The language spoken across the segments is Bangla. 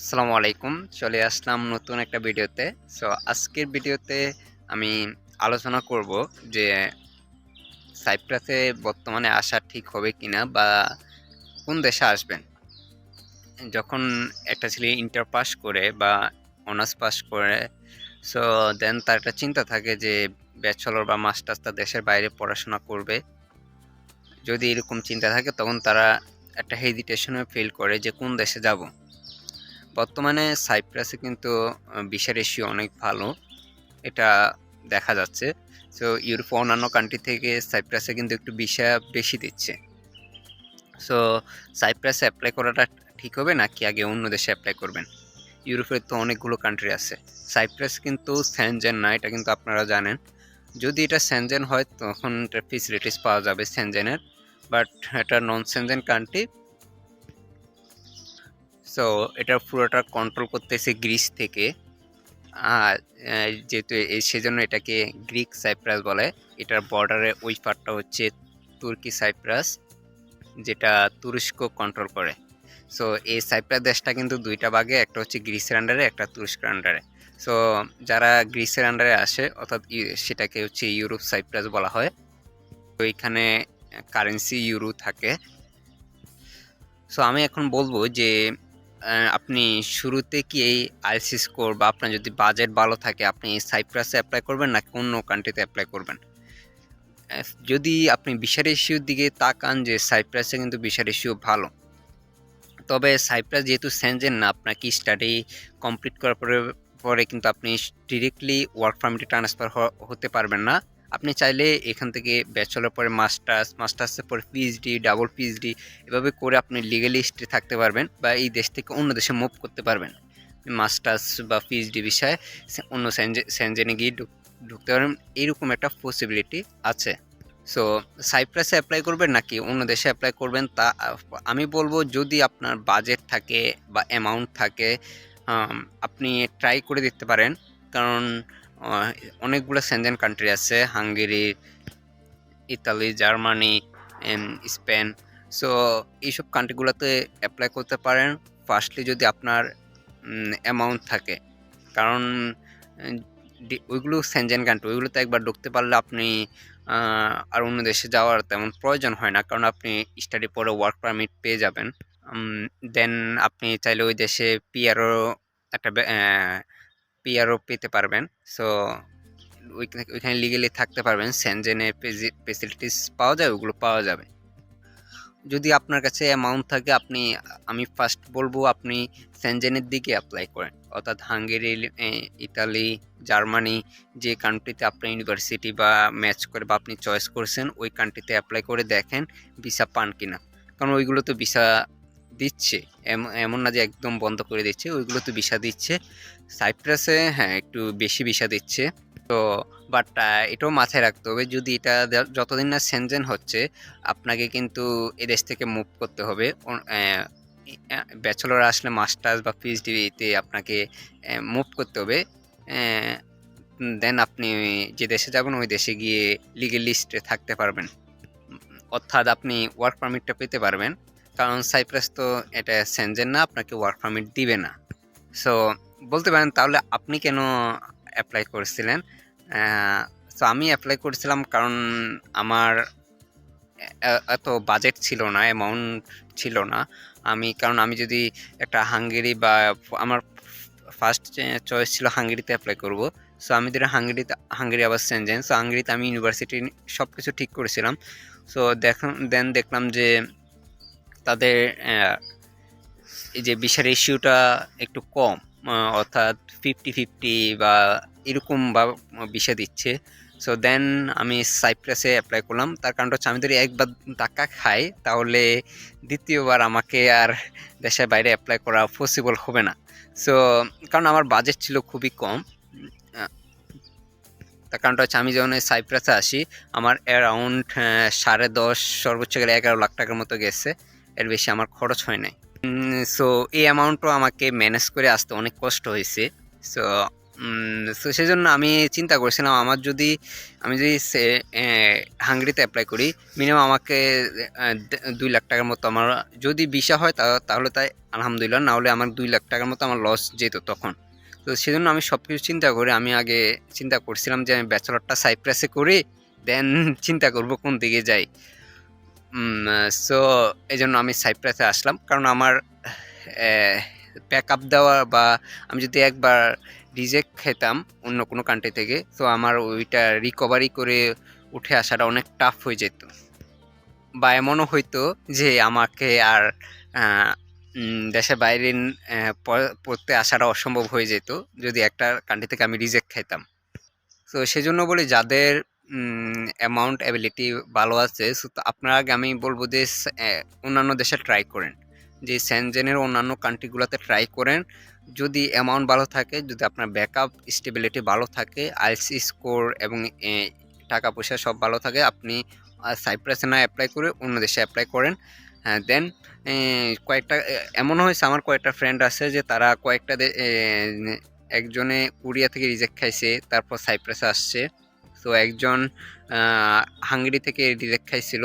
আসসালামু আলাইকুম। চলে আসলাম নতুন একটা ভিডিওতে। সো আজকের ভিডিওতে আমি আলোচনা করব যে সাইপ্রাসে বর্তমানে আসা ঠিক হবে কিনা বা কোন দেশে আসবেন। যখন একটা ছেলে ইন্টার পাস করে বা অনার্স পাস করে সো দেন তার একটা চিন্তা থাকে যে ব্যাচেলর বা মাস্টার্স তার দেশের বাইরে পড়াশোনা করবে। যদি এরকম চিন্তা থাকে, তখন তারা একটা হেজিটেশনে ফিল করে যে কোন দেশে যাব। বর্তমানে সাইপ্রাসে কিন্তু ভিসা রেশিও অনেক ভালো। এটা দেখা যাচ্ছে। সো ইউরোপ অন্যান্য কান্ট্রি থেকে সাইপ্রাসে কিন্তু একটু ভিসা বেশি দিচ্ছে। সো সাইপ্রাসে অ্যাপ্লাই করাটা ঠিক হবে নাকি আগে অন্য দেশে অ্যাপ্লাই করবেন? ইউরোপের তো অনেকগুলো কান্ট্রি আছে। সাইপ্রাস কিন্তু স্যানজেন না, এটা কিন্তু আপনারা জানেন। যদি এটা স্যানজেন হয়, তখন এটার ফেসিলিটিস পাওয়া যাবে স্যানজেনের বাট এটা নন স্যানজেন কান্ট্রি সো এটা পুরোটা কন্ট্রোল করতেছে গ্রিস থেকে। আর যেহেতু সেজন্য এটাকে গ্রিক সাইপ্রাস বলে। এটার বর্ডারে ওই পার্টটা হচ্ছে তুর্কি সাইপ্রাস যেটা তুরস্ক কন্ট্রোল করে। সো এই সাইপ্রাস দেশটা কিন্তু দুইটা ভাগে, একটা হচ্ছে গ্রিসের আন্ডারে একটা তুরস্কের আন্ডারে সো যারা গ্রিসের আন্ডারে আসে, অর্থাৎ সেটাকে হচ্ছে ইউরোপ সাইপ্রাস বলা হয়। তো এখানে কারেন্সি ইউরো থাকে। সো আমি এখন বলব যে আপনি শুরুতে কি এই আইসি স্কোর বা আপনার যদি বাজেট ভালো থাকে, আপনি সাইপ্রাসে অ্যাপ্লাই করবেন নাকি অন্য কান্ট্রিতে অ্যাপ্লাই করবেন? যদি আপনি বিশার ইস্যুর দিকে তাকান যে সাইপ্রাসে কিন্তু বিশার ইস্যু ভালো। তবে সাইপ্রাস যেহেতু সেনজেন না, আপনাকে স্টাডি কমপ্লিট করার পরে পরে কিন্তু আপনি ডিরেক্টলি ওয়ার্ক পারমিটে ট্রান্সফার হতে পারবেন না। আপনি চাইলে এখান থেকে ব্যাচেলর পরে মাস্টার্স মাস্টার্সের পরে পিএইচডি ডাবল পিএইচডি এভাবে করে আপনি লিগালিস্টে থাকতে পারবেন বা এই দেশ থেকে অন্য দেশে মুভ করতে পারবেন। মাস্টার্স বা পিএইচডি বিষয়ে অন্য সেনজেনে গিয়ে ঢুক- ঢুকতে পারবেন। এইরকম একটা পসিবিলিটি আছে। সো সাইপ্রাসে অ্যাপ্লাই করবেন নাকি অন্য দেশে অ্যাপ্লাই করবেন তা আমি বলব যদি আপনার বাজেট থাকে বা অ্যামাউন্ট থাকে আপনি ট্রাই করে দেখতে পারেন। কারণ অনেকগুলো সেনজেন কান্ট্রি আছে Hungary Italy Germany Spain so এইসব কান্ট্রিগুলোতে অ্যাপ্লাই করতে পারেন। ফার্স্টলি যদি আপনার অ্যামাউন্ট থাকে। কারণ ওইগুলো সেনজেন কান্ট্রি ওইগুলোতে একবার ঢুকতে পারলে আপনি আর অন্য দেশে যাওয়ার তেমন প্রয়োজন হয় না। কারণ আপনি স্টাডি পরে ওয়ার্ক পারমিট পেয়ে যাবেন। দেন আপনি চাইলে ওই দেশে পিআরও একটা পিআরও পেতে পারবেন। সো ওইখানে লিগেলি থাকতে পারবেন। সেনজেনের ফেসিলিটিস পাওয়া যায়, ওগুলো পাওয়া যাবে। যদি আপনার কাছে অ্যামাউন্ট থাকে, আপনি, আমি ফার্স্ট বলব, আপনি সেনজেনের দিকে অ্যাপ্লাই করেন। অর্থাৎ হাঙ্গেরি ইতালি জার্মানি যে কান্ট্রিতে আপনার ইউনিভার্সিটি বা ম্যাচ করে বা আপনি চয়েস করছেন, ওই কান্ট্রিতে অ্যাপ্লাই করে দেখেন ভিসা পান কিনা। কারণ ওইগুলো তো ভিসা দিচ্ছে, এম- এমন না যে একদম বন্ধ করে দিচ্ছে, ওইগুলো তো ভিসা দিচ্ছে। সাইপ্রাসে হ্যাঁ একটু বেশি ভিসা দিচ্ছে। তো বাট এটাও মাথায় রাখতে হবে, যদি এটা যতদিন না সেনজেন হচ্ছে, আপনাকে কিন্তু এদেশ থেকে মুভ করতে হবে। ব্যাচেলর আসলে মাস্টার্স বা পিএইচডিতে আপনাকে মুভ করতে হবে। দেন আপনি যে দেশে যাবেন, ওই দেশে গিয়ে লিগেল লিস্টে থাকতে পারবেন। অর্থাৎ আপনি ওয়ার্ক পারমিটটা পেতে পারবেন। কারণ সাইপ্রাস তো এটা সেনজেন না, আপনাকে ওয়ার্ক পারমিট দিবে না। সো বলতে পারেন তাহলে আপনি কেন অ্যাপ্লাই করেছিলেন? তো আমি অ্যাপ্লাই করেছিলাম কারণ আমার এত বাজেট ছিল না অ্যামাউন্ট ছিল না। আমি, কারণ আমি যদি একটা হাঙ্গেরি বা আমার ফার্স্ট চয়েস ছিল হাঙ্গেরিতে অ্যাপ্লাই করব। সো আমি যেটা হাঙ্গেরিতে হাঙ্গেরি আবার সেনজেন সো হাঙ্গেরিতে আমি ইউনিভার্সিটি সব কিছু ঠিক করেছিলাম। সো দেখ দেন দেখলাম যে তাদের এই যে বিশার রেশিওটা একটু কম অর্থাৎ ফিফটি ফিফটি বা এরকম বা বিষা দিচ্ছে। সো দেন আমি সাইপ্রাসে অ্যাপ্লাই করলাম। তার কারণটা হচ্ছে আমি যদি একবার টাকা খাই, তাহলে দ্বিতীয়বার আমাকে আর দেশের বাইরে অ্যাপ্লাই করা পসিবল হবে না। সো কারণ আমার বাজেট ছিল খুবই কম। তার কারণটা হচ্ছে আমি যখন সাইপ্রাসে আসি, আমার অ্যারাউন্ড সাড়ে দশ, সর্বোচ্চ গেলে এগারো লাখ টাকার মতো গেছে। এর বেশি আমার খরচ হয় নাই। সো এই অ্যামাউন্টও আমাকে ম্যানেজ করে আসতে অনেক কষ্ট হয়েছে। সো সো সেই জন্য আমি চিন্তা করছিলাম, আমার যদি, আমি যদি হাঙ্গরিতে অ্যাপ্লাই করি মিনিমাম আমাকে দুই লাখ টাকার মতো আমার, যদি ভিসা হয়, তা- তাহলে তাই আলহামদুলিল্লাহ, না হলে আমার দুই লাখ টাকার মতো আমার লস যেত তখন। তো সেজন্য আমি সব কিছু চিন্তা করে, আমি আগে চিন্তা করছিলাম যে আমি ব্যাচেলরটা সাইপ্রাসে করি দেন চিন্তা করব কোন দিকে যাই। সো এই জন্য আমি সাইপ্রাসে আসলাম। কারণ আমার ব্যাক আপ দেওয়া বা আমি যদি একবার রিজেক্ট খেতাম অন্য কোনো কান্ট্রি থেকে তো আমার ওইটা রিকভারি করে উঠে আসাটা অনেক টাফ হয়ে যেত। বা এমনও হইতো যে আমাকে আর দেশের বাইরে পড়তে আসাটা অসম্ভব হয়ে যেত। যদি একটা কান্ট্রি থেকে আমি রিজেক্ট খেতাম। তো সেজন্য বলি যাদের অ্যামাউন্ট অ্যাবিলিটি ভালো আছে তো আপনার আগে আমি বলব যে অন্যান্য দেশে ট্রাই করেন। যে স্যানজেনের অন্যান্য কান্ট্রিগুলোতে ট্রাই করেন। যদি অ্যামাউন্ট ভালো থাকে, যদি আপনার ব্যাকআপ স্টেবিলিটি ভালো থাকে আইএলসি স্কোর এবং টাকা পয়সা সব ভালো থাকে, আপনি সাইপ্রাসে না অ্যাপ্লাই করে অন্য দেশে অ্যাপ্লাই করেন। হ্যাঁ দেন কয়েকটা এমন হয়েছে, আমার কয়েকটা ফ্রেন্ড আছে যে, তারা কয়েকটা একজনে কোরিয়া থেকে রিজেক্ট খাইছে, তারপর সাইপ্রাসে আসছে। তো একজন হাঙ্গেরি থেকে রিজেক্ট খাইছিল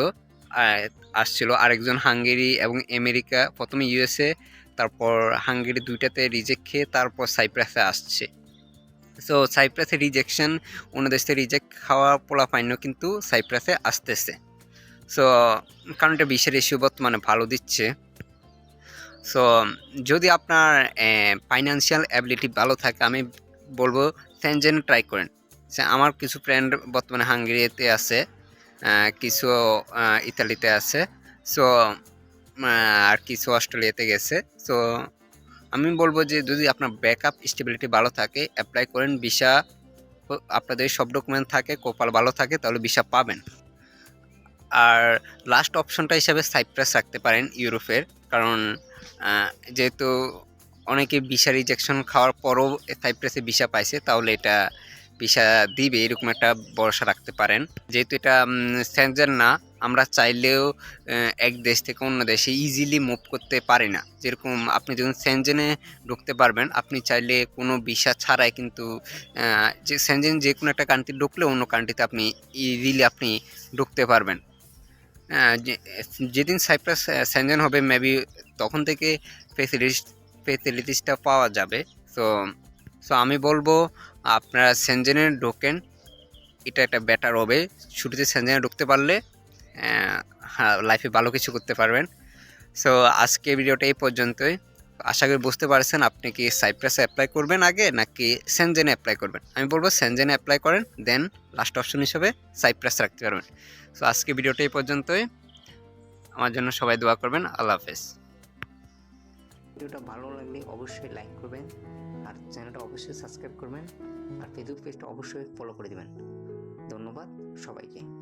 আসছিল আরেকজন হাঙ্গেরি এবং আমেরিকা, প্রথমে ইউএসএ, তারপর হাঙ্গেরি দুইটাতে রিজেক্ট খেয়ে তারপর সাইপ্রাসে আসছে। সো সাইপ্রাসে রিজেকশন, অন্য দেশ থেকে রিজেক্ট খাওয়া পোলা পাইনও কিন্তু সাইপ্রাসে আসতেছে। সো কারণ এটা বিশ্বের ইস্যু বর্তমানে ভালো দিচ্ছে। সো যদি আপনার ফাইন্যান্সিয়াল অ্যাবিলিটি ভালো থাকে, আমি বলব সেনজেন ট্রাই করেন। আমার কিছু ফ্রেন্ড বর্তমানে হাঙ্গেরিতে আছে কিছু ইতালিতে আছে সো আর কিছু অস্ট্রেলিয়াতে গেছে সো আমি বলব যে যদি আপনার ব্যাকআপ স্টেবিলিটি ভালো থাকে অ্যাপ্লাই করেন ভিসা আপনাদের সব ডকুমেন্ট থাকে, কপাল ভালো থাকে, তাহলে ভিসা পাবেন। আর লাস্ট অপশনটা হিসাবে সাইপ্রাস রাখতে পারেন, ইউরোপের, কারণ যেহেতু অনেকে ভিসা রিজেকশন খাওয়ার পরও সাইপ্রাসে ভিসা পাইছে, তাহলে এটা ভিসা দিবে, এরকম একটা ভরসা রাখতে পারেন। যেহেতু এটা সেন্সেন না, আমরা চাইলেও এক দেশ থেকে অন্য দেশে ইজিলি মুভ করতে পারি না। যেরকম আপনি যখন সেনজেনে ঢুকতে পারবেন, আপনি চাইলে কোনো ভিসা ছাড়াই কিন্তু যে সেনজেন যে কোনো একটা কান্ট্রি ঢুকলে অন্য কান্ট্রিতে আপনি ইজিলি আপনি ঢুকতে পারবেন। যেদিন সাইপ্রাস সেনজেন হবে মেবি তখন থেকে ফেসিলিটিস ফেসিলিটিসটা পাওয়া যাবে। সো সো আমি বলব, আপনারা সেনজেনে ঢোকেন। এটা একটা বেটার হবে। ছুটিতে সেনজেনে ঢুকতে পারলে লাইফে ভালো কিছু করতে পারবেন। সো আজকে ভিডিওটা এই পর্যন্তই। আশা করি বুঝতে পারছেন আপনি কি সাইপ্রাসে অ্যাপ্লাই করবেন আগে, নাকি সেনজেনে অ্যাপ্লাই করবেন। আমি বলব সেনজেনে অ্যাপ্লাই করেন দেন লাস্ট অপশন হিসেবে সাইপ্রাস রাখতে পারবেন। সো আজকে ভিডিওটা এই পর্যন্তই। আমার জন্য সবাই দোয়া করবেন। আল্লাহ হাফেজ। ভিডিওটা ভালো লাগলে অবশ্যই লাইক করবেন। আর চ্যানেলটা অবশ্যই সাবস্ক্রাইব করবেন। আর ফেসবুক পেজটা অবশ্যই ফলো করে দেবেন। ধন্যবাদ সবাইকে।